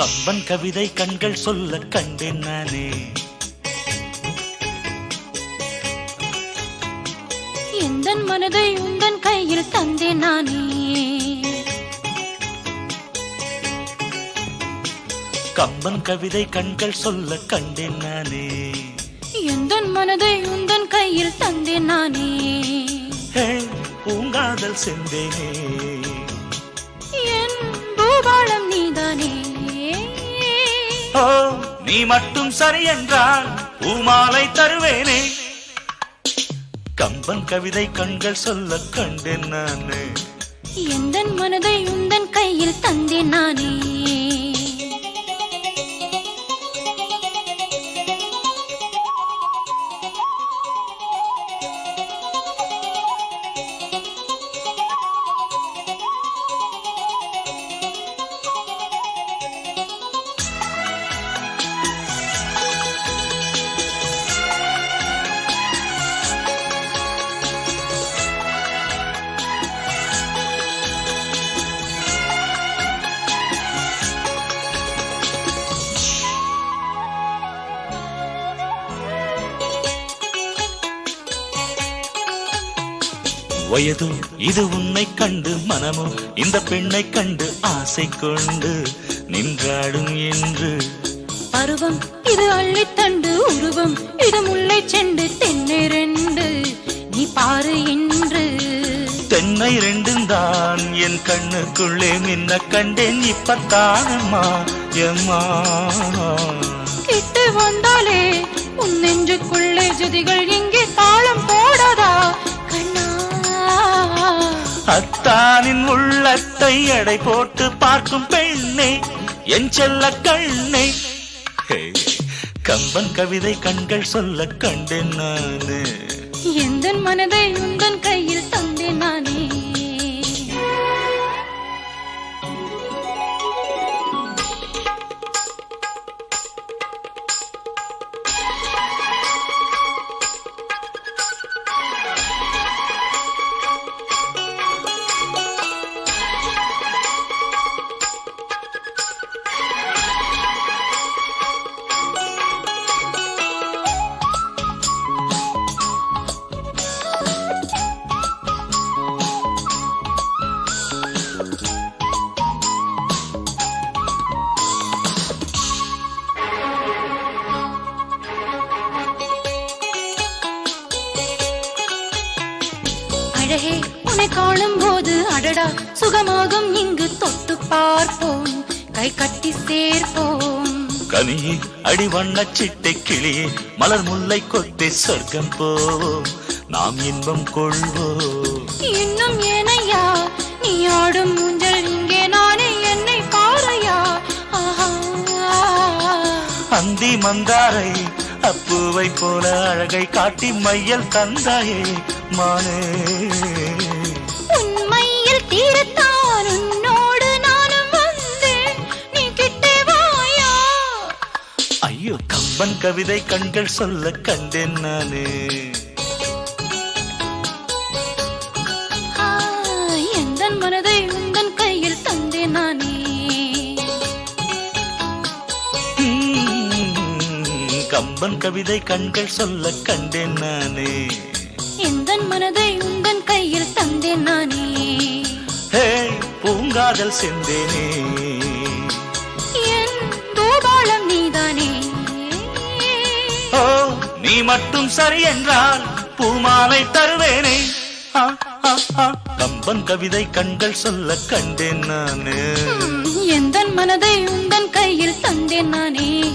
கம்பன் கவிதை கண்கள் சொல்ல கண்டேன் நானே எந்தன் மனதை உந்தன் கையில் தந்தேன் நானே. கம்பன் கவிதை கண்கள் சொல்ல கண்டேன் நானே எந்தன் மனதை உந்தன் கையில் தந்தேன் நானே. பூங்காதல் செந்தேனே. என் பூபாளம் ஓ நீ மட்டும் சரி என்றால் பூமாலை தருவேனே. கம்பன் கவிதை கண்கள் சொல்ல கண்டேன் நானே. எந்தன் மனதை உந்தன் கையில் தந்தேன் நானே. வயதோ இது உன்னை கண்டு மனமோ இந்த பெண்ணை கண்டு ஆசை கொண்டு நின்றாடும் என்று. பருவம் இது அள்ளித்தண்டு உருவம் இது முல்லை செண்டு தென்னை ரெண்டு. நீ பாரு என்று தென்னை ரெண்டும் தான் என் கண்ணுக்குள்ளே மின்ன கண்டேன் இப்பத்தானம்மா எம்மா. கிட்டு வந்தாலே உன் நெஞ்சுக்குள்ளே ஜதிகள் எங்கே தாளம் போடாதா? கண்ணா அத்தானின் உள்ளத்தை எடை போட்டு பார்க்கும் பெண்ணே என் செல்ல கண்ணே. கம்பன் கவிதை கண்கள் சொல்ல கண்டேன் நானு. எந்த மனதை உந்தன் கையில் தந்தேன் நானே? அழகே உன்னை காணும் போது அடடா சுகமாகும் இங்கு தொட்டு பார்ப்போம். கை கட்டி சேர்ப்போம். கனியே அடி வண்ணச் சிட்டை கிளியே மலர் முல்லை கொத்தே சொர்க்கம் போவோம் நாம் இன்பம் கொள்வோம் இன்னும் ஏனையா நீ ஆடும் ஊஞ்சல் இங்கே நானே என்னை பாறையா? அந்தி மந்தாரை அப்புவை போல அழகை காட்டி மையல் தந்தாயே மானே. உண்மையில் தீரத்தான் உன்னோடு நானும் வந்தேன் நீ கிட்டே வாயா. ஐயோ கம்பன் கவிதை கண்கள் சொல்ல கண்டேன் நானே. கம்பன் கவிதை கண்கள் சொல்ல கண்டேன் நானே. எந்தன் மனதை உந்தன் கையில் தந்தேன் நானே. ஹே பூங்காதல் செந்தேனே. என் நீதானே. ஓ நீ மட்டும் சரி என்றால் பூமாலை தருவேனே. கம்பன் கவிதை கண்கள் சொல்ல கண்டேன் நானே. எந்தன் மனதை உந்தன் கையில் தந்தேன் நானே.